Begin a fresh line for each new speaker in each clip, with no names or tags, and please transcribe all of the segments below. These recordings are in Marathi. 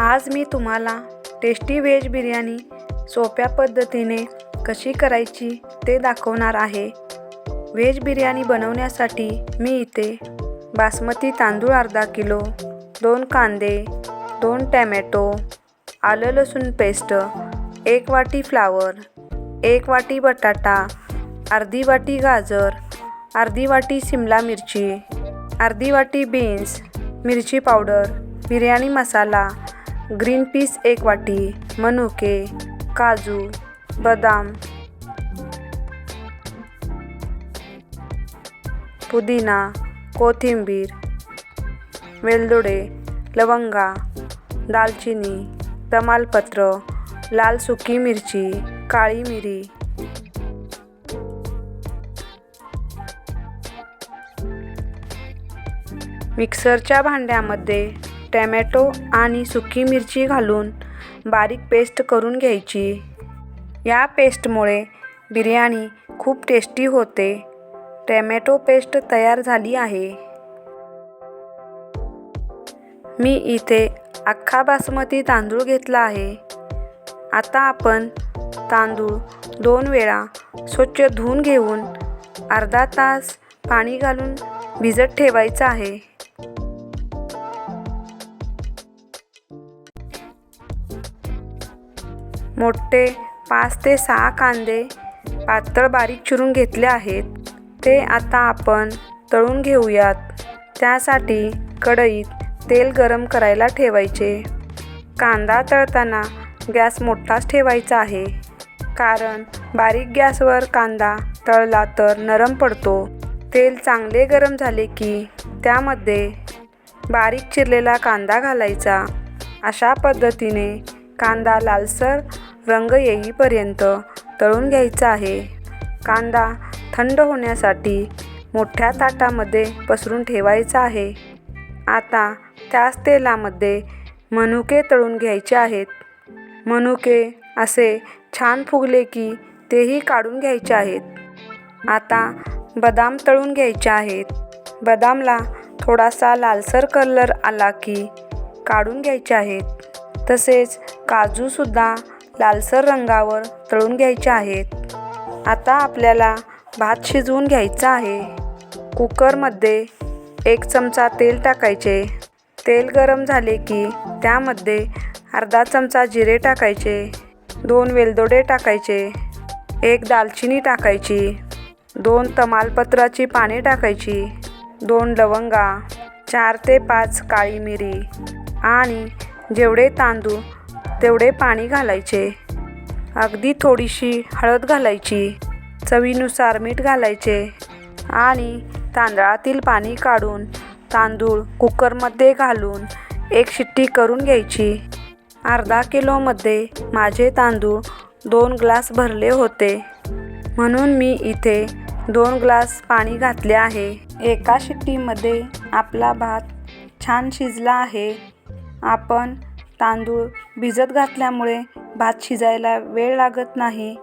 आज मी तुम्हाला टेस्टी व्हेज बिर्याणी सोप्या पद्धतीने कशी करायची ते दाखवणार आहे. व्हेज बिर्याणी बनवण्यासाठी मी इथे बासमती तांदूळ अर्धा किलो दोन कांदे दोन टॅमॅटो आलं लसूण पेस्ट एक वाटी फ्लावर एक वाटी बटाटा अर्धी वाटी गाजर अर्धी वाटी शिमला मिरची अर्धी वाटी बीन्स मिरची powder biryani masala green peas एक वाटी मनुके काजू बदाम पुदिना कोथिंबीर वेलदोडे लवंगा दालचिनी तमालपत्र लाल सुकी मिरची काळी मिरी. मिक्सरच्या भांड्यामध्ये टॅमॅटो आणि सुकी मिरची घालून बारीक पेस्ट करून घ्यायची. या पेस्टमुळे बिर्याणी खूप टेस्टी होते. टॅमॅटो पेस्ट तयार झाली आहे. मी इथे अख्खा बासमती तांदूळ घेतला आहे. आता आपण तांदूळ दोन वेळा स्वच्छ धुवून घेऊन अर्धा तास पाणी घालून भिजत ठेवायचं आहे. मोठे पाच ते सहा कांदे पातळ बारीक चिरून घेतले आहेत. ते आता आपण तळून घेऊयात. त्यासाठी कढईत तेल गरम करायला ठेवायचे. कांदा तळताना गॅस मोठाच ठेवायचा आहे. कारण बारीक गॅसवर कांदा तळला तर नरम पडतो. तेल चांगले गरम झाले की त्यामध्ये बारीक चिरलेला कांदा घालायचा. अशा पद्धतीने कांदा लालसर रंग येईपर्यंत तळून घ्यायचा आहे. कांदा थंड होण्यासाठी मोठ्या ताटामध्ये पसरून ठेवायचा आहे. आता त्याच तेलामध्ये मनुके तळून घ्यायचे आहेत. मनुके असे छान फुगले की तेही काढून घ्यायचे आहेत. आता बदाम तळून घ्यायचे आहेत. बदामला थोडासा लालसर कलर आला की काढून घ्यायचे आहेत. तसेच काजूसुद्धा लालसर रंगावर तळून घ्यायचे आहेत. आता आपल्याला भात शिजवून घ्यायचा आहे. कुकरमध्ये एक चमचा तेल टाकायचे. तेल गरम झाले की त्यामध्ये अर्धा चमचा जिरे टाकायचे. दोन वेलदोडे टाकायचे. एक दालचिनी टाकायची. दोन तमालपत्राची पाने टाकायची. दोन लवंगा. चार ते पाच काळी मिरी. आणि जेवढे तांदूळ तेवढे पाणी घालायचे. अगदी थोडीशी हळद घालायची चवीनुसार मीठ घालायचे आणि तांदळातील पाणी काढून तांदूळ कुकरमध्ये घालून एक शिट्टी करून घ्यायची. अर्धा किलोमध्ये माझे तांदूळ दोन ग्लास भरले होते. म्हणून मी इथे दोन ग्लास पाणी घातले आहे. एका शिट्टीमध्ये आपला भात छान शिजला आहे. आपण तांदूळ भिजत घातल्यामुळे भात शिजायला वेळ लागत नाही.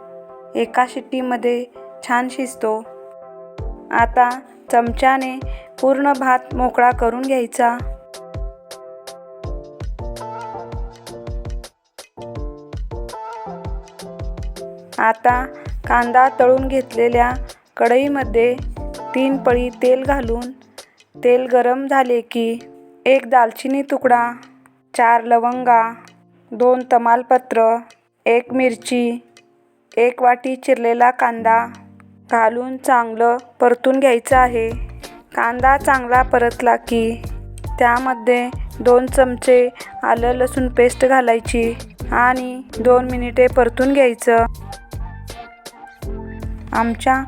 एका शिट्टीमध्ये छान शिजतो. आता चमच्याने पूर्ण भात मोकळा करून घ्यायचा. आता कांदा तळून घेतलेल्या कढईमध्ये तीन पळी तेल घालून तेल गरम झाले की एक दालचिनी तुकडा चार लवंगा दोन तमालपत्र एक मिरची एक वाटी चिरलेला कांदा. घालून चांगलं परतून घ्यायचं आहे. कांदा चांगला परतला की त्यामध्ये दोन चमचे आलं लसूण पेस्ट घालायची आणि दोन मिनिटे परतून घ्यायचं. आमच्या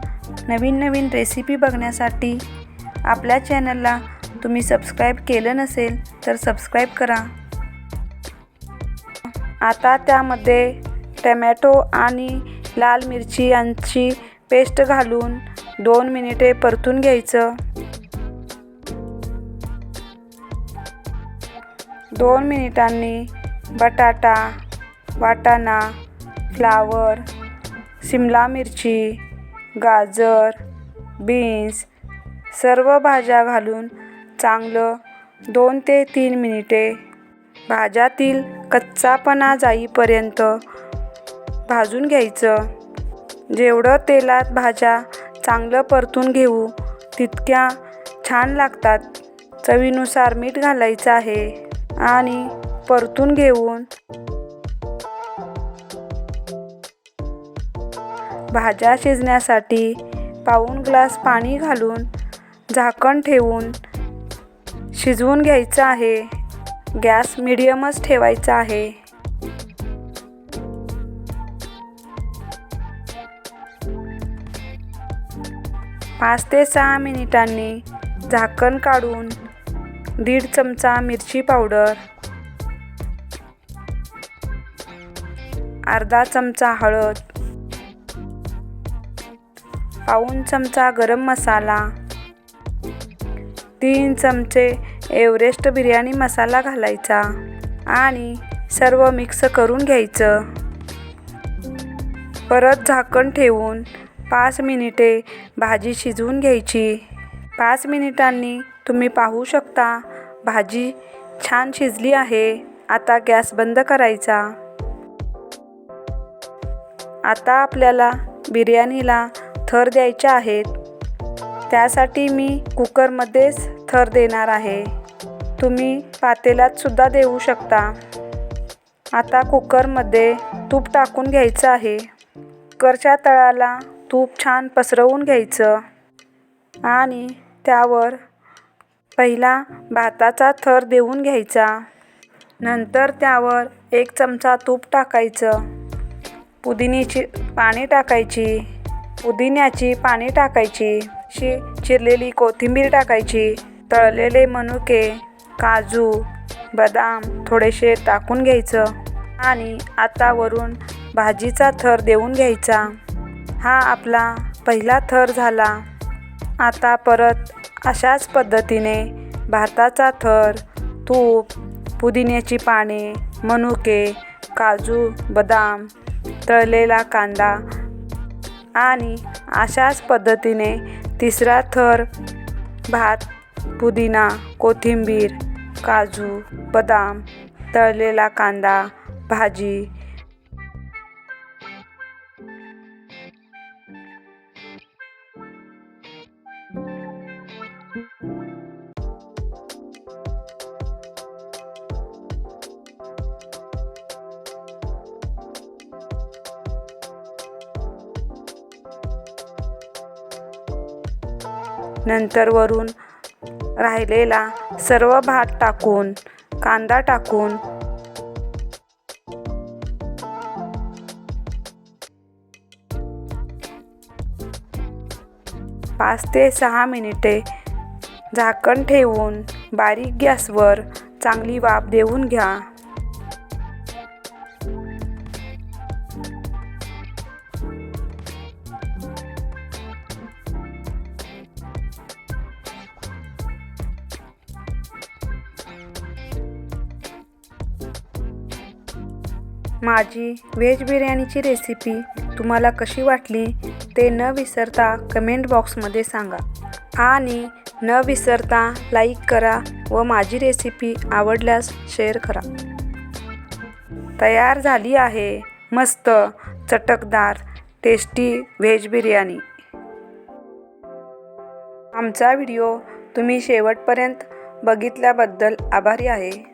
नवीन नवीन रेसिपी बघण्यासाठी आपल्या चॅनलला तुम्ही सबस्क्राईब केलं नसेल तर सबस्क्राईब करा. आता त्यामध्ये टमॅटो आणि लाल मिरची यांची पेस्ट घालून दोन मिनिटे परतून घ्यायचं. दोन मिनिटांनी बटाटा वाटाणा फ्लावर सिमला मिरची गाजर बीन्स सर्व भाज्या घालून चांगलं दोन ते तीन मिनिटे भाज्यातील कच्चापणा जाईपर्यंत भाजून घ्यायचं. जेवढं तेलात भाज्या चांगलं परतून घेऊ तितक्या छान लागतात. चवीनुसार मीठ घालायचं आहे आणि परतून घेऊन भाज्या शिजण्यासाठी पाऊण ग्लास पाणी घालून झाकण ठेवून शिजवून घ्यायचं आहे. गॅस मिडियमच ठेवायचा आहे. पाच ते सहा मिनिटांनी झाकण काढून दीड चमचा मिरची पावडर अर्धा चमचा हळद पाऊण चमचा गरम मसाला तीन चमचे एव्हरेस्ट बिर्याणी मसाला घालायचा आणि सर्व मिक्स करून घ्यायचं. परत झाकण ठेवून पाच मिनिटे भाजी शिजवून घ्यायची. पाच मिनिटांनी तुम्ही पाहू शकता भाजी छान शिजली आहे. आता गॅस बंद करायचा. आता आपल्याला बिर्याणीला थर द्यायच्या आहेत. त्यासाठी मी कुकरमध्येच थर देणार आहे. तुम्ही पातेल्यात सुद्धा देऊ शकता. आता कुकरमध्ये तूप टाकून घ्यायचं आहे. कुकरच्या तळाला तूप छान पसरवून घ्यायचं. आणि त्यावर पहिला भाताचा थर देऊन घ्यायचा. नंतर त्यावर एक चमचा तूप टाकायचं. पुदिन्याची पाणी टाकायची. पुदिन्याची पाणी टाकायची. शी चिरलेली कोथिंबीर टाकायची. तळलेले मनुके काजू बदाम थोडेसे टाकून घ्यायचं आणि आता वरून भाजीचा थर देऊन घ्यायचा. हा आपला पहिला थर झाला. आता परत अशाच पद्धतीने भाताचा थर तूप पुदिन्याची पाने मनुके काजू बदाम तळलेला कांदा आणि अशाच पद्धतीने तिसरा थर भात पुदिना कोथिंबीर काजू बदाम तळलेला कांदा भाजी. नंतर वरून राहिलेला सर्व भात टाकून कांदा टाकून पाच ते सहा मिनिटे झाकण ठेवून बारीक गॅसवर चांगली वाफ देऊन घ्या. माझी व्हेज बिर्याणीची रेसिपी तुम्हाला कशी वाटली ते न विसरता कमेंट बॉक्समध्ये सांगा. आणि न विसरता लाईक करा व माझी रेसिपी आवडल्यास शेअर करा. तयार झाली आहे मस्त चटकदार टेस्टी व्हेज बिर्याणी. आमचा व्हिडिओ तुम्ही शेवटपर्यंत बघितल्याबद्दल आभारी आहे.